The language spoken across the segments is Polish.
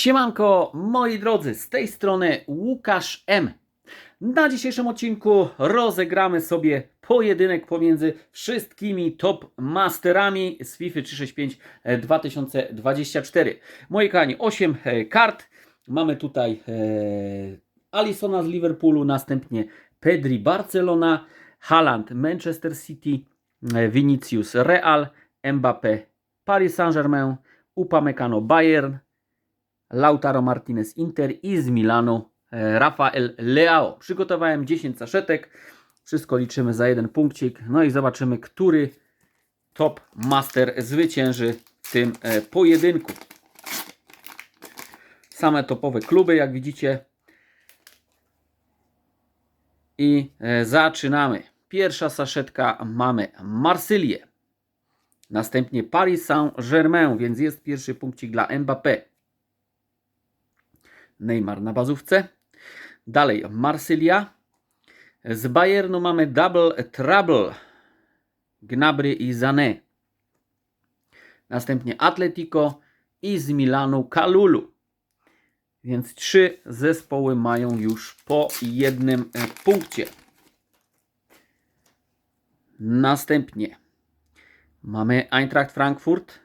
Siemanko, moi drodzy, z tej strony Łukasz M. Na dzisiejszym odcinku rozegramy sobie pojedynek pomiędzy wszystkimi top masterami z FIFA 365 2024. Moi kochani, 8 kart. Mamy tutaj e, Alisona z Liverpoolu, następnie Pedri Barcelona, Haaland Manchester City, e, Vinicius Real, Mbappé Paris Saint-Germain, Upamecano Bayern, Lautaro Martinez Inter i z Milanu e, Rafael Leao. Przygotowałem 10 saszetek. Wszystko liczymy za jeden punkcik. No i zobaczymy, który top master zwycięży w tym e, pojedynku. Same topowe kluby, jak widzicie. I e, zaczynamy. Pierwsza saszetka mamy Marsylię. Następnie Paris Saint-Germain, więc jest pierwszy punkcik dla Mbappé. Neymar na bazówce. Dalej Marsylia. Z Bayernu mamy Double Trouble. Gnabry i Zané. Następnie Atletico i z Milanu Kalulu. Więc trzy zespoły mają już po jednym e, punkcie. Następnie mamy Eintracht Frankfurt,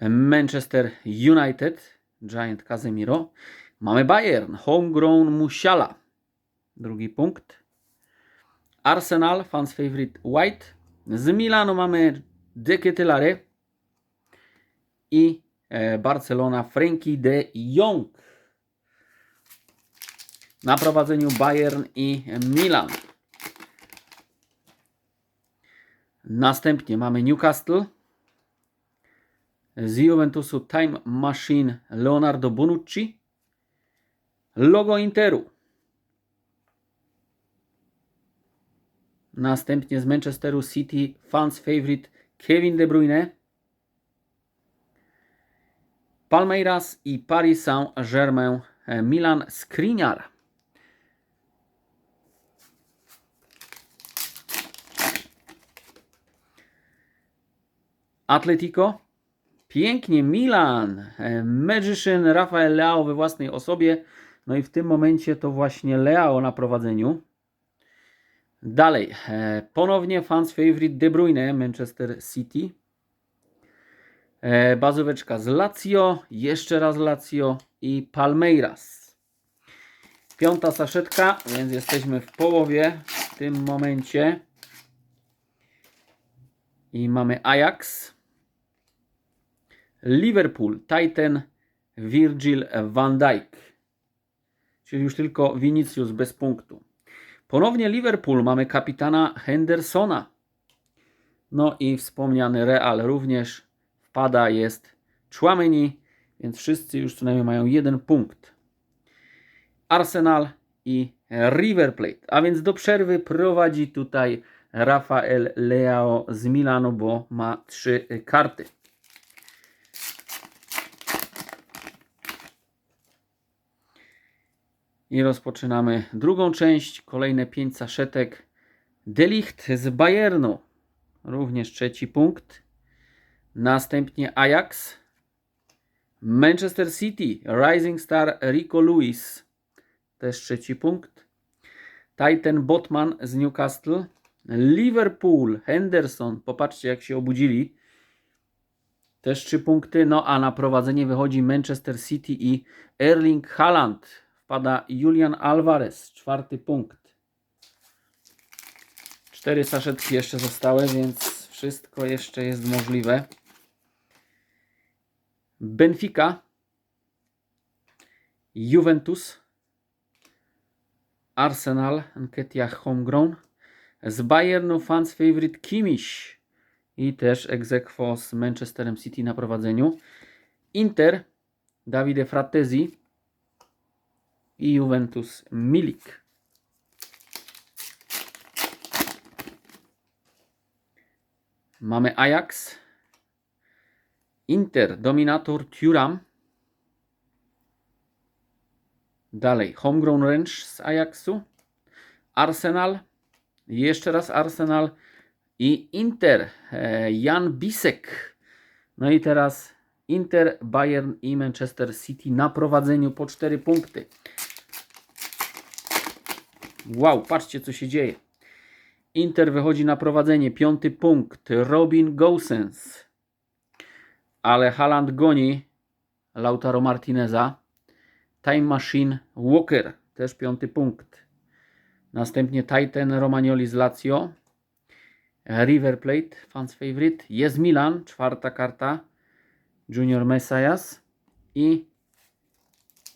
Manchester United, Giant Casemiro. Mamy Bayern, Homegrown Musiala. Drugi punkt. Arsenal, fans favorite White. Z Milanu mamy De Ketelare. I e, Barcelona, Frankie de Jong. Na prowadzeniu Bayern i Milan. Następnie mamy Newcastle. Z Juventusu Time Machine Leonardo Bonucci. Logo Interu. Następnie z Manchesteru City fans favorite Kevin De Bruyne. Palmeiras i Paris Saint-Germain e, Milan Skriniar. Atletico. Pięknie Milan. E, Magician Rafael Leao we własnej osobie. No i w tym momencie to właśnie Leao na prowadzeniu. Dalej. e, Ponownie fans favorite De Bruyne Manchester City. E, Bazóweczka z Lazio. Jeszcze raz Lazio i Palmeiras. Piąta saszetka, więc jesteśmy w połowie w tym momencie. I mamy Ajax. Liverpool, Titan, Virgil van Dijk. Czyli już tylko Vinicius bez punktu. Ponownie Liverpool, mamy kapitana Hendersona. No i wspomniany Real również wpada, jest Chouameni, więc wszyscy już co najmniej mają jeden punkt. Arsenal i River Plate. A więc do przerwy prowadzi tutaj Rafael Leao z Milanu, bo ma trzy karty. I rozpoczynamy drugą część. Kolejne pięć saszetek. Delicht z Bayernu. Również trzeci punkt. Następnie Ajax. Manchester City. Rising Star Rico Lewis. Też trzeci punkt. Titan Botman z Newcastle. Liverpool. Henderson. Popatrzcie jak się obudzili. Też trzy punkty. No a na prowadzenie wychodzi Manchester City i Erling Haaland wpada Julian Alvarez, czwarty punkt. Cztery saszetki jeszcze zostały, więc wszystko jeszcze jest możliwe. Benfica, Juventus, Arsenal, Nketiah Homegrown, z Bayernu fans favorite Kimmich i też egzekwo z Manchesterem City na prowadzeniu. Inter, Davide Fratesi, i Juventus Milik. Mamy Ajax, Inter, Dominator, Thuram. Dalej, Homegrown Range z Ajaxu, Arsenal, jeszcze raz Arsenal i Inter, e, Jan Bisek. No i teraz Inter, Bayern i Manchester City na prowadzeniu po 4 punkty. Wow, patrzcie co się dzieje. Inter wychodzi na prowadzenie, piąty punkt. Robin Gosens. Ale Haaland goni Lautaro Martineza. Time Machine Walker, też piąty punkt. Następnie Titan Romagnoli z Lazio. River Plate, fans favorite. Jest Milan, czwarta karta. Junior Messias. I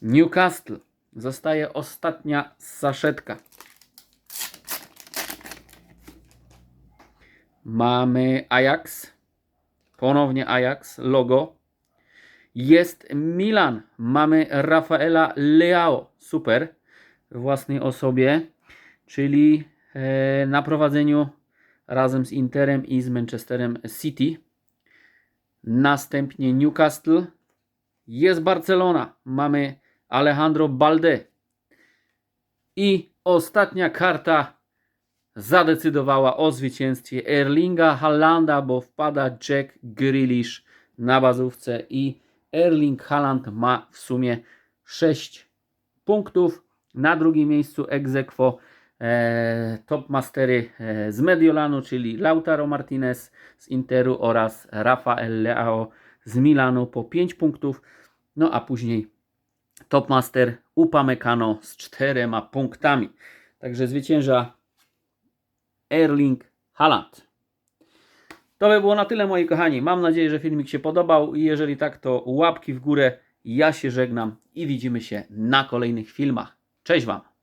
Newcastle. Zostaje ostatnia saszetka. Mamy Ajax. Ponownie Ajax, logo. Jest Milan. Mamy Rafaela Leao. Super. W własnej osobie. Czyli e, na prowadzeniu razem z Interem i z Manchesterem City. Następnie Newcastle. Jest Barcelona. Mamy Alejandro Balde. I ostatnia karta zadecydowała o zwycięstwie Erlinga Haalanda, bo wpada Jack Grealish na bazówce i Erling Haaland ma w sumie 6 punktów. Na drugim miejscu aequo e, top mastery e, z Mediolanu, czyli Lautaro Martinez z Interu oraz Rafael Leao z Milanu po 5 punktów. No a później top master Upamecano z 4 punktami. Także zwycięża Erling Haaland. To by było na tyle, moi kochani. Mam nadzieję, że filmik się podobał i jeżeli tak, to łapki w górę. Ja się żegnam i widzimy się na kolejnych filmach. Cześć Wam!